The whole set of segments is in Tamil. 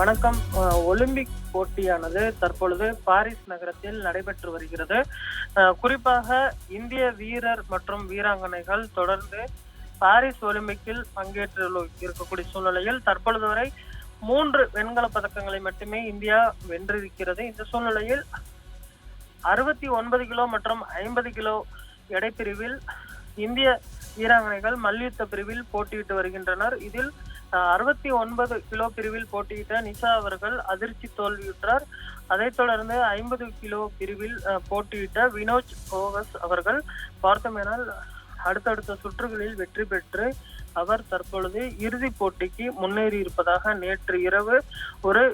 வணக்கம். ஒலிம்பிக் போட்டியானது தற்பொழுது பாரிஸ் நகரத்தில் நடைபெற்று வருகிறது. குறிப்பாக இந்திய வீரர் மற்றும் வீராங்கனைகள் தொடர்ந்து பாரிஸ் ஒலிம்பிக்கில் பங்கேற்று இருக்கக்கூடிய சூழ்நிலையில் தற்பொழுது வரை மூன்று வெண்கல பதக்கங்களை மட்டுமே இந்தியா வென்றிருக்கிறது. இந்த சூழ்நிலையில் அறுபத்தி ஒன்பது கிலோ மற்றும் ஐம்பது கிலோ எடை பிரிவில் இந்திய வீராங்கனைகள் மல்யுத்த பிரிவில் போட்டியிட்டு வருகின்றனர். இதில் அறுபத்தி ஒன்பது கிலோ பிரிவில் போட்டியிட்ட நிஷா அவர்கள் அதிர்ச்சி தோல்வியுற்றார். அதைத் தொடர்ந்து ஐம்பது கிலோ பிரிவில் போட்டியிட்ட வினோஜ் போகஸ் அவர்கள் பார்த்தோமேனால் அடுத்தடுத்த சுற்றுகளில் வெற்றி பெற்று அவர் தற்பொழுது இறுதிப் போட்டிக்கு முன்னேறி இருப்பதாக நேற்று இரவு ஒரு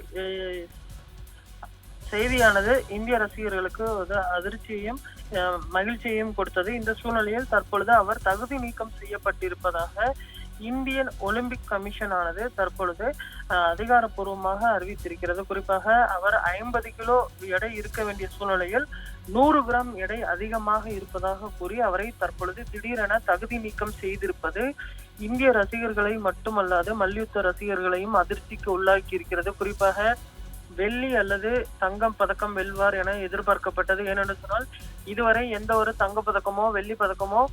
செய்தியானது இந்திய ரசிகர்களுக்கு ஒரு அதிர்ச்சியையும் மகிழ்ச்சியையும் கொடுத்தது. இந்த சூழ்நிலையில் தற்பொழுது அவர் தகுதி நீக்கம் செய்யப்பட்டிருப்பதாக இந்தியன் ஒலிம்பிக் கமிஷன் ஆனது தற்பொழுது அதிகாரப்பூர்வமாக அறிவித்திருக்கிறது. குறிப்பாக அவர் ஐம்பது கிலோ எடை இருக்க வேண்டிய சூழ்நிலையில் நூறு கிராம் எடை அதிகமாக இருப்பதாக கூறி அவரை தற்பொழுது திடீரென தகுதி நீக்கம் செய்திருப்பது இந்திய ரசிகர்களை மட்டுமல்லாது மல்யுத்த ரசிகர்களையும் அதிர்ச்சிக்கு உள்ளாக்கி இருக்கிறது குறிப்பாக வெள்ளி அல்லது தங்கம் பதக்கம் வெல்வார் என எதிர்பார்க்கப்பட்டது. ஏனென்று சொன்னால் இதுவரை எந்த ஒரு தங்க பதக்கமோ வெள்ளி பதக்கமோ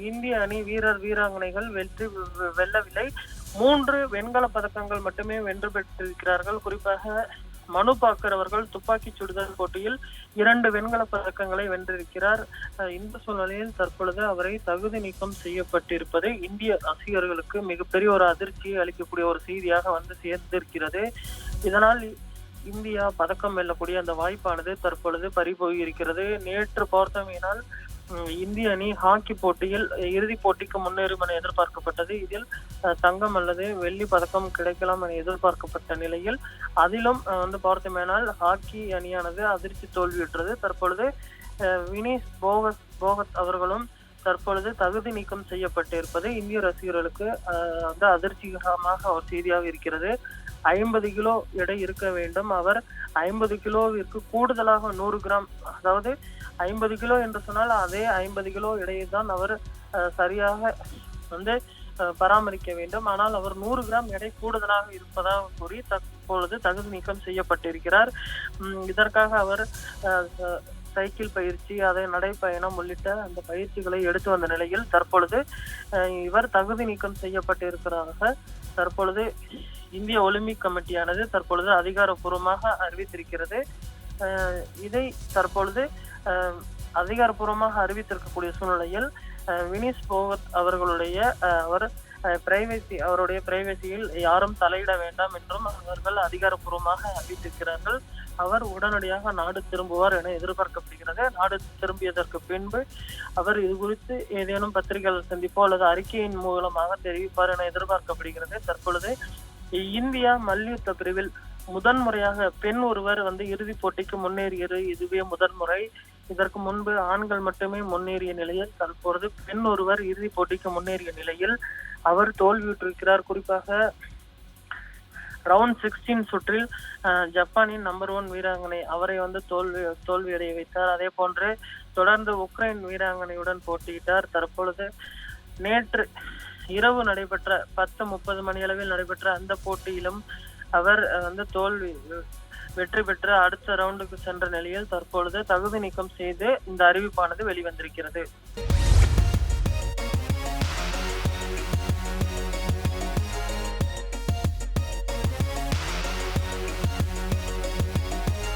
இந்திய அணி வீரர் வீராங்கனைகள் வெற்றி வெ- வெல்லவில்லை. மூன்று வெண்கல பதக்கங்கள் மட்டுமே வென்று பெற்றிருக்கிறார்கள். குறிப்பாக மனு பாக்கர் அவர்கள் துப்பாக்கி சுடுதல் போட்டியில் இரண்டு வெண்கல பதக்கங்களை வென்றிருக்கிறார். இந்த சூழ்நிலையில் தற்பொழுது அவரை தகுதி நீக்கம் செய்யப்பட்டிருப்பது இந்திய ரசிகர்களுக்கு மிகப்பெரிய ஒரு அதிர்ச்சியை அளிக்கக்கூடிய ஒரு செய்தியாக வந்து சேர்ந்திருக்கிறது. இதனால் இந்தியா பதக்கம் வெல்லக்கூடிய அந்த வாய்ப்பானது தற்பொழுது பறிபோய் இருக்கிறது நேற்று பார்த்தமையினால் இந்திய அணி ஹாக்கி போட்டியில் இறுதிப் போட்டிக்கு முன்னேறும் என எதிர்பார்க்கப்பட்டது. இதில் தங்கம் அல்லது வெள்ளி பதக்கம் கிடைக்கலாம் என எதிர்பார்க்கப்பட்ட நிலையில் அதிலும் வந்து பார்த்தோமேனால் ஹாக்கி அணியானது அதிர்ச்சி தோல்வியுற்றது. தற்பொழுது வினேஷ் போகஸ் போகத் போகத் அவர்களும் தற்பொழுது தகுதி நீக்கம் செய்யப்பட்டிருப்பது இந்திய ரசிகர்களுக்கு வந்து அதிர்ச்சிகரமாக ஒரு செய்தியாக இருக்கிறது. ஐம்பது கிலோ எடை இருக்க வேண்டும். அவர் ஐம்பது கிலோவிற்கு கூடுதலாக நூறு கிராம் அதாவது ஐம்பது கிலோ என்று சொன்னால் அதே ஐம்பது கிலோ எடையை தான் அவர் சரியாக வந்து பராமரிக்க வேண்டும். ஆனால் அவர் நூறு கிராம் எடை கூடுதலாக இருப்பதாக கூறி தற்பொழுது தகுதி நீக்கம் செய்யப்பட்டிருக்கிறார். இதற்காக அவர் சைக்கிள் பயிற்சி அதை நடைப்பயணம் உள்ளிட்ட அந்த பயிற்சிகளை எடுத்து வந்த நிலையில் தற்பொழுது இவர் தகுதி நீக்கம் செய்யப்பட்டிருக்கிறதாக தற்பொழுது இந்திய ஒலிம்பிக் கமிட்டியானது தற்பொழுது அதிகாரப்பூர்வமாக அறிவித்திருக்கிறது. இதை தற்பொழுது அதிகாரப்பூர்வமாக அறிவித்திருக்கக்கூடிய சூழ்நிலையில் வினிஸ் போகத் அவர்களுடைய அவர் பிரைவேசி அவருடைய பிரைவசியில் யாரும் தலையிட வேண்டாம் என்றும் அவர்கள் அதிகாரப்பூர்வமாக அறிவித்திருக்கிறார்கள். அவர் உடனடியாக நாடு திரும்புவார் என எதிர்பார்க்கப்படுகிறது. நாடு திரும்பியதற்கு பின்பு அவர் இது குறித்து ஏதேனும் பத்திரிகைகள் சந்திப்போ அல்லது அறிக்கையின் மூலமாக தெரிவிப்பார் என எதிர்பார்க்கப்படுகிறது. தற்பொழுது இந்தியா மல்யுத்த பிரிவில் முதன்முறையாக பெண் ஒருவர் வந்து இறுதிப் போட்டிக்கு முன்னேறியது இதுவே முதன்முறை. இதற்கு முன்பு ஆண்கள் மட்டுமே முன்னேறிய நிலையில் தற்பொழுது பெண் ஒருவர் இறுதிப் போட்டிக்கு முன்னேறிய நிலையில் அவர் தோல்வியுற்றிருக்கிறார் குறிப்பாக ரவுண்ட் சிக்ஸ்டீன் சுற்றில் அஹ், ஜப்பானின் நம்பர் ஒன் வீராங்கனை அவரை வந்து தோல்வி தோல்வியடைய வைத்தார். அதே போன்று தொடர்ந்து உக்ரைன் வீராங்கனையுடன் போட்டியிட்டார். தற்பொழுது நேற்று இரவு நடைபெற்ற பத்து முப்பது மணி அளவில் நடைபெற்ற அந்த போட்டியிலும் அவர் வந்து தோல்வி வெற்றி பெற்று அடுத்த ரவுண்டுக்கு சென்ற நிலையில் தற்பொழுது தகுதி நீக்கம் செய்து இந்த அறிவிப்பானது வெளிவந்திருக்கிறது.